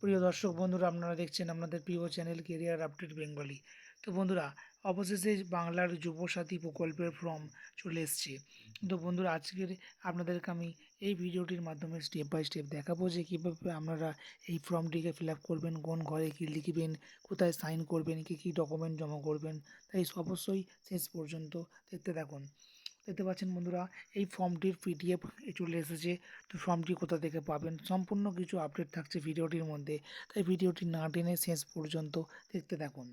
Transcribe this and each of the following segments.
প্রিয় দর্শক বন্ধুরা, আপনারা দেখছেন আপনাদের প্রিয় চ্যানেল কেরিয়ার আপডেট বেঙ্গলি তো বন্ধুরা, অবশেষে বাংলার যুবসাথী প্রকল্পের ফর্ম চলে এসছে। তো বন্ধুরা, আজকের আপনাদেরকে আমি এই ভিডিওটির মাধ্যমে স্টেপ বাই স্টেপ দেখাবো যে কীভাবে আপনারা এই ফর্মটিকে ফিল আপ করবেন, কোন ঘরে কী লিখবেন, কোথায় সাইন করবেন, কী কী ডকুমেন্ট জমা করবেন, তাই অবশ্যই শেষ পর্যন্ত দেখতে থাকুন। দেখতে পাচ্ছেন বন্ধুরা, এই ফর্মটির পিডিএফ চলে এসেছে। তো ফর্মটি কোথা থেকে পাবেন? সম্পূর্ণ কিছু আপডেট থাকছে ভিডিওটির মধ্যে। তাই ভিডিওটি না টেনে শেষ পর্যন্ত দেখতে থাকুন।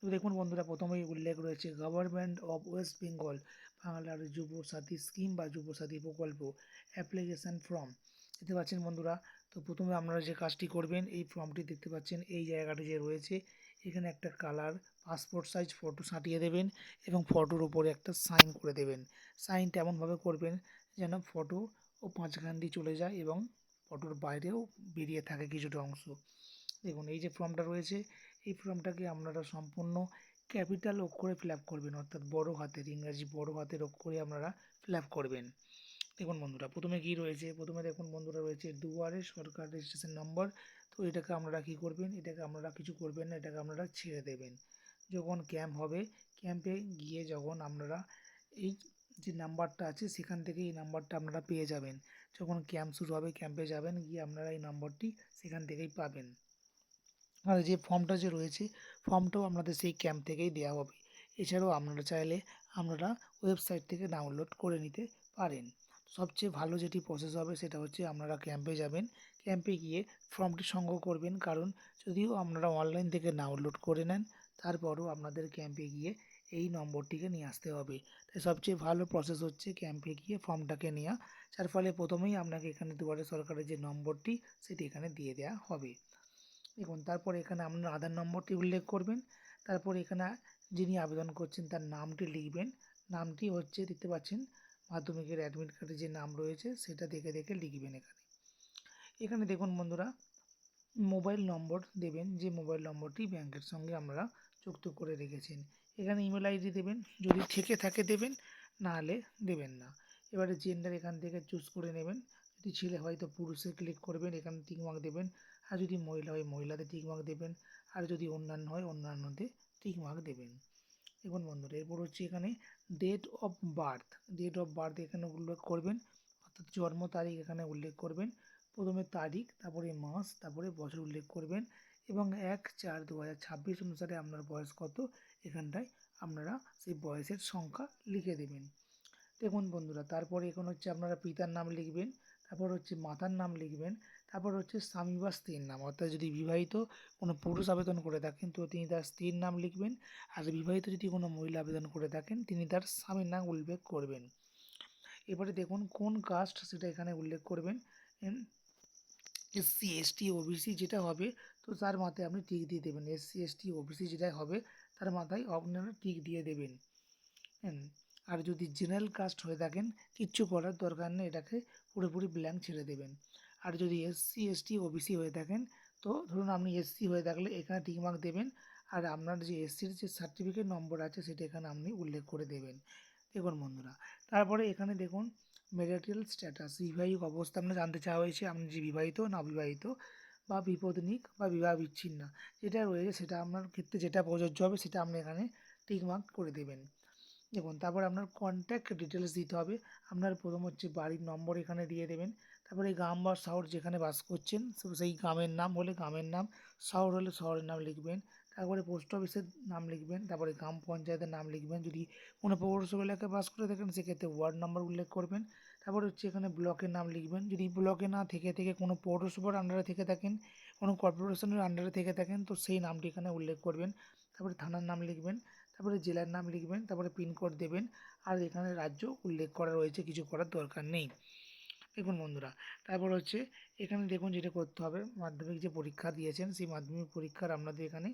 তো দেখুন বন্ধুরা, প্রথমেই উল্লেখ রয়েছে, গভর্নমেন্ট অফ ওয়েস্ট বেঙ্গল, বাংলার যুব সাথী স্কিম বা যুবসাথী প্রকল্প, অ্যাপ্লিকেশান ফর্ম। দেখতে পাচ্ছেন বন্ধুরা, তো প্রথমে আপনারা যে কাজটি করবেন, এই ফর্মটি দেখতে পাচ্ছেন, এই জায়গাটি যে রয়েছে এখানে একটা কালার পাসপোর্ট সাইজ ফটো সাঁটিয়ে দেবেন এবং ফটোর উপরে একটা সাইন করে দেবেন। সাইনটা এমনভাবে করবেন যেন ফটো ও মাঝখান দিয়ে চলে যায় এবং ফটোর বাইরেও বেরিয়ে থাকে কিছুটা অংশ। দেখুন, এই যে ফর্মটা রয়েছে, এই ফর্মটাকে আপনারা সম্পূর্ণ ক্যাপিটাল অক্ষরে ফিল করবেন, অর্থাৎ বড় হাতের, ইংরাজি বড় হাতের অক্ষরে আপনারা ফিল করবেন। দেখুন বন্ধুরা, প্রথমে কি রয়েছে? প্রথমে দেখুন বন্ধুরা রয়েছে দুয়ারে সরকার রেজিস্ট্রেশন নম্বর তো এটাকে আপনারা কী করবেন? এটাকে আপনারা কিছু করবেন না, এটাকে আপনারা ছেড়ে দেবেন। যখন ক্যাম্প হবে ক্যাম্পে গিয়ে যখন আপনারা এই যে নাম্বারটা আছে, সেখান থেকে এই নাম্বারটা আপনারা পেয়ে যাবেন। যখন ক্যাম্প শুরু হবে ক্যাম্পে যাবেন, গিয়ে আপনারা এই নাম্বারটি সেখান থেকেই পাবেন। আর যে ফর্মটা যে রয়েছে ফর্মটাও আপনাদের সেই ক্যাম্প থেকেই দেওয়া হবে। এছাড়াও আপনারা চাইলে আপনারা ওয়েবসাইট থেকে ডাউনলোড করে নিতে পারেন। সবচেয়ে ভালো যেটি প্রসেস হবে, সেটা হচ্ছে আপনারা ক্যাম্পে যাবেন ক্যাম্পে গিয়ে ফর্মটি সংগ্রহ করবেন। কারণ যদিও আপনারা অনলাইন থেকে ডাউনলোড করে নেন, তারপরও আপনাদের ক্যাম্পে গিয়ে এই নম্বরটিকে নিয়ে আসতে হবে। তাই সবচেয়ে ভালো প্রসেস হচ্ছে ক্যাম্পে গিয়ে ফর্মটাকে নেওয়া যার ফলে প্রথমেই আপনাকে এখানে দুয়ারে সরকারের যে নম্বরটি, সেটি এখানে দিয়ে দেওয়া হবে। দেখুন, তারপর এখানে আপনার আধার নম্বরটি উল্লেখ করবেন। তারপর এখানে যিনি আবেদন করছেন, তার নামটি লিখবেন। নামটি হচ্ছে, দেখতে পাচ্ছেন, মাধ্যমিকের অ্যাডমিট কার্ডে যে নাম রয়েছে, সেটা দেখে দেখে লিখবেন এখানে। এখানে দেখুন বন্ধুরা, মোবাইল নম্বর দেবেন, যে মোবাইল নম্বরটি ব্যাংকের সঙ্গে আপনারা যুক্ত করে রেখেছেন। এখানে ইমেল আইডি দেবেন, যদি থেকে থাকে দেবেন, না হলে দেবেন না। এবারে জেন্ডার এখান থেকে চুজ করে নেবেন। যদি ছেলে হয় তো পুরুষে ক্লিক করবেন, এখানে টিকমার্ক দেবেন। আর যদি মহিলা হয়, মহিলাতে টিকমার্ক দেবেন। আর যদি অন্যান্য হয়, অন্যান্যতে টিকমার্ক দেবেন। দেখুন বন্ধুরা, এরপর হচ্ছে এখানে date of birth date of birth এখানে উল্লেখ করবেন, অর্থাৎ জন্ম তারিখ এখানে উল্লেখ করবেন। প্রথমে তারিখ, তারপরে মাস, তারপরে বছর উল্লেখ করবেন এবং এক চার দু হাজার ছাব্বিশ অনুসারে আপনার বয়স কত এখানটায় আপনারা সেই বয়সের সংখ্যা লিখে দেবেন। দেখুন বন্ধুরা, তারপরে এখন হচ্ছে আপনারা পিতার নাম লিখবেন, তারপর হচ্ছে মাতার নাম লিখবেন, তারপর হচ্ছে স্বামী বা স্ত্রীর নাম। অর্থাৎ যদি বিবাহিত কোনো পুরুষ আবেদন করে থাকেন, তো তিনি তার স্ত্রীর নাম লিখবেন, আর বিবাহিত যদি কোনো মহিলা আবেদন করে থাকেন, তিনি তার স্বামীর নাম উল্লেখ করবেন। এবারে দেখুন কোন কাস্ট সেটা এখানে উল্লেখ করবেন। এসসি এসটি ওবিসি যেটা হবে, তো তার মাথায় আপনি টিক দিয়ে দেবেন। এসসি এসটি ওবিসি যেটা হবে, তার মাথায় আপনারা টিক দিয়ে দেবেন। আর যদি জেনারেল কাস্ট হয়ে থাকেন, কিচ্ছু করার দরকার নেই, এটাকে পুরোপুরি ব্ল্যাঙ্ক ছেড়ে দেবেন। আর যদি এসসি এসটি ওবিসি হয়ে থাকেন, তো ধরুন আপনি এসসি হয়ে থাকলে এখানে টিকমার্ক দেবেন, আর আপনার যে এসসির যে সার্টিফিকেট নম্বর আছে, সেটা এখানে আপনি উল্লেখ করে দেবেন। দেখুন বন্ধুরা, তারপরে এখানে দেখুন ম্যারিটাল স্ট্যাটাস, বিবাহিক অবস্থা আপনার জানতে চাওয়া হয়েছে আপনি যে বিবাহিত, না বিবাহিত বা বিপদনিক বা বিবাহ বিচ্ছিন্ন, যেটা রয়েছে সেটা আপনার ক্ষেত্রে যেটা প্রযোজ্য হবে সেটা আপনি এখানে টিকমার্ক করে দেবেন। দেখুন, তারপর আপনার কন্ট্যাক্ট ডিটেলস দিতে হবে, আপনার প্রথম হচ্ছে বাড়ির নম্বর এখানে দিয়ে দেবেন, তারপরে গ্রাম বা শহর যেখানে বাস করছেন সেই গ্রামের নাম হলে গ্রামের নাম, শহর হলে শহরের নাম লিখবেন তারপরে পোস্ট অফিসের নাম লিখবেন, তারপরে গ্রাম পঞ্চায়েতের নাম লিখবেন। যদি কোনো পৌরসভা এলাকায় বাস করে থাকেন, সেক্ষেত্রে ওয়ার্ড নাম্বার উল্লেখ করবেন। তারপর হচ্ছে এখানে ব্লকের নাম লিখবেন। যদি ব্লকে না থেকে থেকে কোনো পৌরসভার আন্ডারে থেকে থাকেন, কোনো কর্পোরেশনের আন্ডারে থেকে থাকেন, তো সেই নামটি এখানে উল্লেখ করবেন। তারপরে থানার নাম লিখবেন, তারপরে জেলার নাম লিখবেন, তারপরে পিনকোড দেবেন, আর এখানে রাজ্য উল্লেখ করা রয়েছে, কিছু করার দরকার নেই। দেখুন বন্ধুরা, তারপর হচ্ছে এখানে দেখুন যেটা করতে হবে। মাধ্যমিক যে পরীক্ষা দিয়েছেন, সেই মাধ্যমিক পরীক্ষার আপনাদের এখানে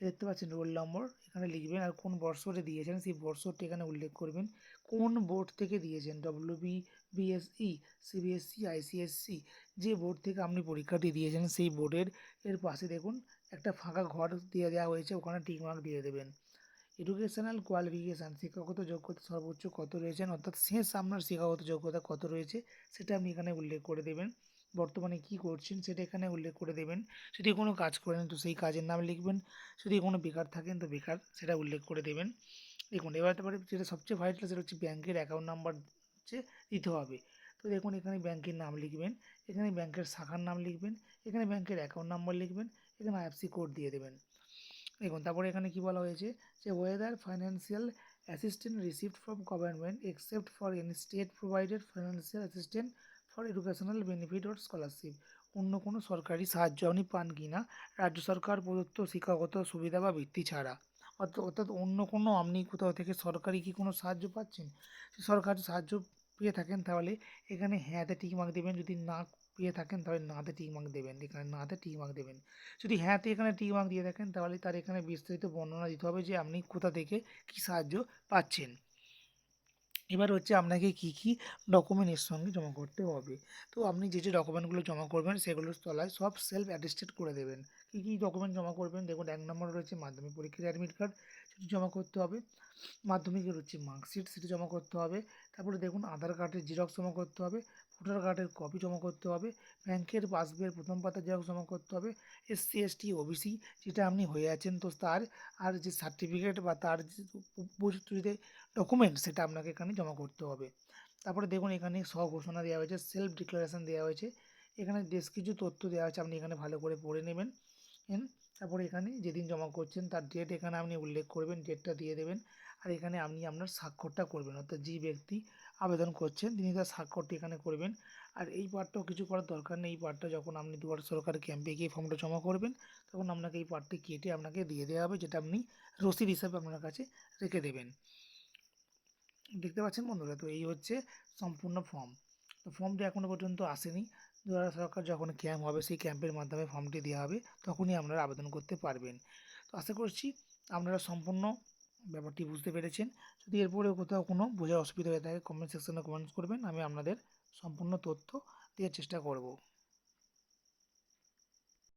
দেখতে পাচ্ছেন রোল নম্বর, এখানে লিখবেন আর কোন বর্ষতে দিয়েছেন, সেই বর্ষটি এখানে উল্লেখ করবেন। কোন বোর্ড থেকে দিয়েছেন? ডব্লিউবি বিএসই সিবিএসসি আইসিএসসি যে বোর্ড থেকে আপনি পরীক্ষাটি দিয়েছেন সেই বোর্ডের, এর পাশে দেখুন একটা ফাঁকা ঘর দিয়ে দেওয়া হয়েছে, ওখানে টিকমার্ক দিয়ে দেবেন। এডুকেশনাল কোয়ালিফিকেশান শিক্ষাগত যোগ্যতা সর্বোচ্চ কত রয়েছেন অর্থাৎ শেষ আপনার শিক্ষাগত যোগ্যতা কত রয়েছে? সেটা আপনি এখানে উল্লেখ করে দেবেন। বর্তমানে কী করছেন সেটা এখানে উল্লেখ করে দেবেন। যদি কোনো কাজ করেন তো সেই কাজের নাম লিখবেন। যদি কোনো বেকার থাকেন তো বেকার, সেটা উল্লেখ করে দেবেন। দেখুন, এবার তারপরে যেটা সবচেয়ে ভাইটাল সেটা হচ্ছে ব্যাংকের অ্যাকাউন্ট নাম্বার হচ্ছে দিতে হবে। তো দেখুন, এখানে ব্যাংকের নাম লিখবেন, এখানে ব্যাংকের শাখার নাম লিখবেন, এখানে ব্যাংকের অ্যাকাউন্ট নাম্বার লিখবেন, এখানে আইএফসি কোড দিয়ে দেবেন। দেখুন, তারপরে এখানে কী বলা হয়েছে? যে whether financial assistant received from government except for any state provided financial assistant for educational benefit or scholarship অন্য কোনো সরকারি সাহায্য আপনি পান কি না, রাজ্য সরকার, প্রদত্ত শিক্ষাগত সুবিধা বা বৃত্তি ছাড়া। অর্থাৎ অন্য কোনো আপনি কোথাও থেকে সরকারি কি কোনো সাহায্য পাচ্ছেন? সরকারি সাহায্য পেয়ে থাকেন তাহলে এখানে হ্যাঁতে টিক মার্ক দেবেন, যদি না পেয়ে থাকেন তাহলে নাতে টিক মার্ক দেবেন, এখানে নাতে টিক মার্ক দেবেন। যদি হ্যাঁতে এখানে টিক মার্ক দিয়ে থাকেন তাহলে তার এখানে বিস্তারিত বর্ণনা দিতে হবে যে আপনি কোথা থেকে কী সাহায্য পাচ্ছেন। এবার হচ্ছে আপনাকে কি কি ডকুমেন্ট এর সঙ্গে জমা করতে হবে। তো আপনি যে যে ডকুমেন্টগুলো জমা করবেন সেগুলোর তলায় সব সেলফ অ্যাটেস্টেড করে দেবেন। কী কী ডকুমেন্ট জমা করবেন? দেখুন, এক নম্বর রয়েছে মাধ্যমিক পরীক্ষার অ্যাডমিট কার্ড সেটি জমা করতে হবে। মাধ্যমিকের হচ্ছে মার্কশিট সেটি জমা করতে হবে। তারপরে দেখুন আধার কার্ডের জেরক্স জমা করতে হবে ভোটার কার্ডের কপি জমা করতে হবে, ব্যাংকের পাসবইয়ের প্রথম পাতা জেরক্স জমা করতে হবে এসসি এসটি ওবিসি যেটা আপনি হয়ে আছেন তো তার, আর যে সার্টিফিকেট বা তার যে ডকুমেন্ট সেটা আপনাকে এখানে জমা করতে হবে। তারপরে দেখুন এখানে স্বঘোষণা দেওয়া হয়েছে সেলফ ডিক্লারেশন দেওয়া হয়েছে। এখানে বেশ কিছু তথ্য দেওয়া হয়েছে, আপনি এখানে ভালো করে পড়ে নেবেন। তারপরে এখানে যেদিন জমা করছেন তার ডেট এখানে আপনি উল্লেখ করবেন ডেটটা দিয়ে দেবেন। আর এখানে আপনি আপনার স্বাক্ষরটা করবেন, অর্থাৎ যে ব্যক্তি আবেদন করছেন তিনি তার স্বাক্ষরটি এখানে করবেন। আর এই পার্টটাও কিছু করার দরকার নেই। এই পার্টটা যখন আপনি দুয়ার সরকার ক্যাম্পে গিয়ে ফর্মটা জমা করবেন, তখন আপনাকে এই পার্টটি কেটে আপনাকে দিয়ে দেওয়া হবে, যেটা আপনি রসিদ হিসাবে আপনার কাছে রেখে দেবেন। দেখতে পাচ্ছেন বন্ধুরা, তো এই হচ্ছে সম্পূর্ণ ফর্ম তো ফর্মটি এখনও পর্যন্ত আসেনি। দুয়ারা সরকার যখন ক্যাম্প হবে, সেই ক্যাম্পের মাধ্যমে ফর্মটি দেওয়া হবে, তখনই আপনারা আবেদন করতে পারবেন। তো আশা করছি আপনারা সম্পূর্ণ ব্যাপারটি বুঝতে পেরেছেন। যদি এরপরেও কোথাও কোনো বোঝার অসুবিধা হয়ে থাকে কমেন্ট সেকশনে কমেন্টস করবেন, আমি আপনাদের সম্পূর্ণ তথ্য দেওয়ার চেষ্টা করব।